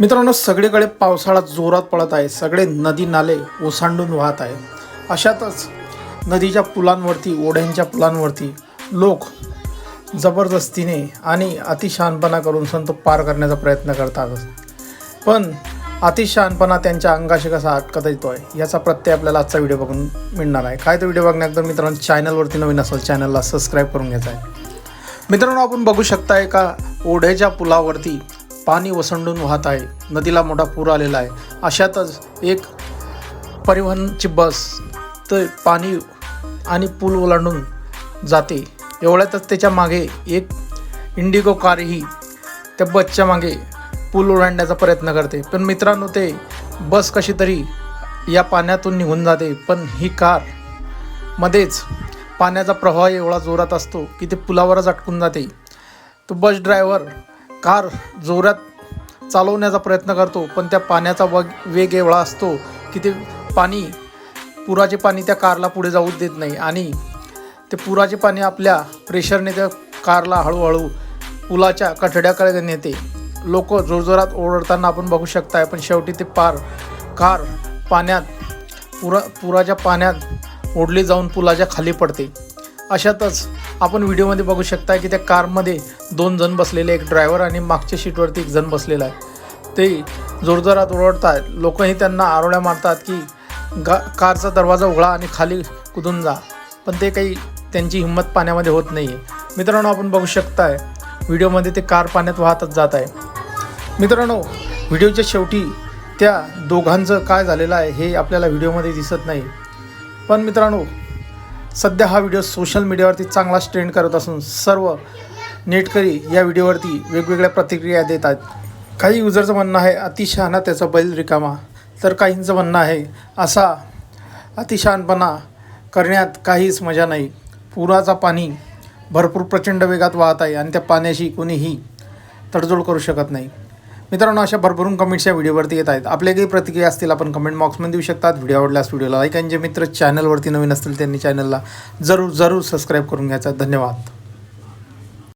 मित्रांनो सगळीकडे पावसाळा जोरात पडत आहे. सगळे नदी नाले ओसांडून वाहत आहे. अशातच नदीच्या पुलांवरती ओढ्यांच्या पुलांवरती लोक जबरदस्तीने आणि अतिशहानपणा करून संत पार करण्याचा प्रयत्न करतात. पण अतिशहानपणा त्यांच्या अंगाशी कसा अटकत येतो आहे याचा प्रत्यय आपल्याला आजचा व्हिडिओ बघून मिळणार आहे. काय तो व्हिडिओ बघण्याकरता मित्रांनो चॅनलवरती नवीन असेल चॅनलला सबस्क्राईब करून घ्यायचा आहे. मित्रांनो आपण बघू शकता एका ओढ्याच्या पुलावरती पाणी ओसंडून वाहत आहे. नदीला मोठा पूर आलेला आहे. अशातच एक परिवहनची बस तर पाणी आणि पूल ओलांडून जाते. एवढ्यातच त्याच्यामागे एक इंडिगो कारही त्या बसच्या मागे पूल ओलांडण्याचा प्रयत्न करते. पण मित्रांनो ते बस कशी तरी या पाण्यातून निघून जाते. पण ही कार मध्येच पाण्याचा प्रवाह एवढा जोरात असतो की ते पुलावरच अटकून जाते. तो बस ड्रायव्हर कार जोरात चालवण्याचा प्रयत्न करतो पण त्या पाण्याचा वग वेग एवढा असतो की ते पाणी पुराचे पाणी त्या कारला पुढे जाऊ देत नाही. आणि ते पुराचे पाणी आपल्या प्रेशरने त्या कारला हळूहळू पुलाच्या कठड्याकडे नेते. लोक जोरजोरात ओरडताना आपण बघू शकताय पण शेवटी ते पार कार पाण्यात पुरा पुराच्या पाण्यात ओढली जाऊन पुलाच्या खाली पडते. अशातच आपण व्हिडिओमध्ये बघू शकता की त्या कारमध्ये दोन जण बसलेले एक ड्रायव्हर आणि मागच्या सीटवरती एक जण बसलेला आहे. ते जोरजोरात ओरडतात लोकही त्यांना आरोळ्या मारतात की गा कारचा दरवाजा उघडा आणि खाली कुदून जा. पण ते काही त्यांची हिंमत पाण्यामध्ये होत नाही आहे मित्रांनो आपण बघू शकताय व्हिडिओमध्ये ते कार पाण्यात वाहतच जात आहे. मित्रांनो व्हिडिओच्या शेवटी त्या दोघांचं काय झालेलं आहे हे आपल्याला व्हिडिओमध्ये दिसत नाही. पण मित्रांनो सध्या हा व्हिडिओ सोशल मीडियावरती चांगलाच ट्रेंड करत असून सर्व नेटकरी या व्हिडिओवरती वेगवेगळ्या प्रतिक्रिया देत आहेत. काही युजरचं म्हणणं आहे अतिशहाणा त्याचा बैल रिकामा. तर काहींचं म्हणणं आहे असा अतिशहानपणा करण्यात काहीच मजा नाही. पुराचा पाणी भरपूर प्रचंड वेगात वाहत आहे आणि त्या पाण्याशी कोणीही तडजोड करू शकत नाही. मित्रांनो अशा भरभरून कमेंट्स या व्हिडिओवरती येत आहेत. आपल्या काही प्रतिक्रिया असतील आपण कमेंट बॉक्समध्ये देऊ शकतात. व्हिडिओ आवडल्यास व्हिडिओला लाईक आणि जे मित्र चॅनलवरती नवीन असतील त्यांनी चॅनलला जरूर जरूर सबस्क्राईब करून घ्यायचा. धन्यवाद.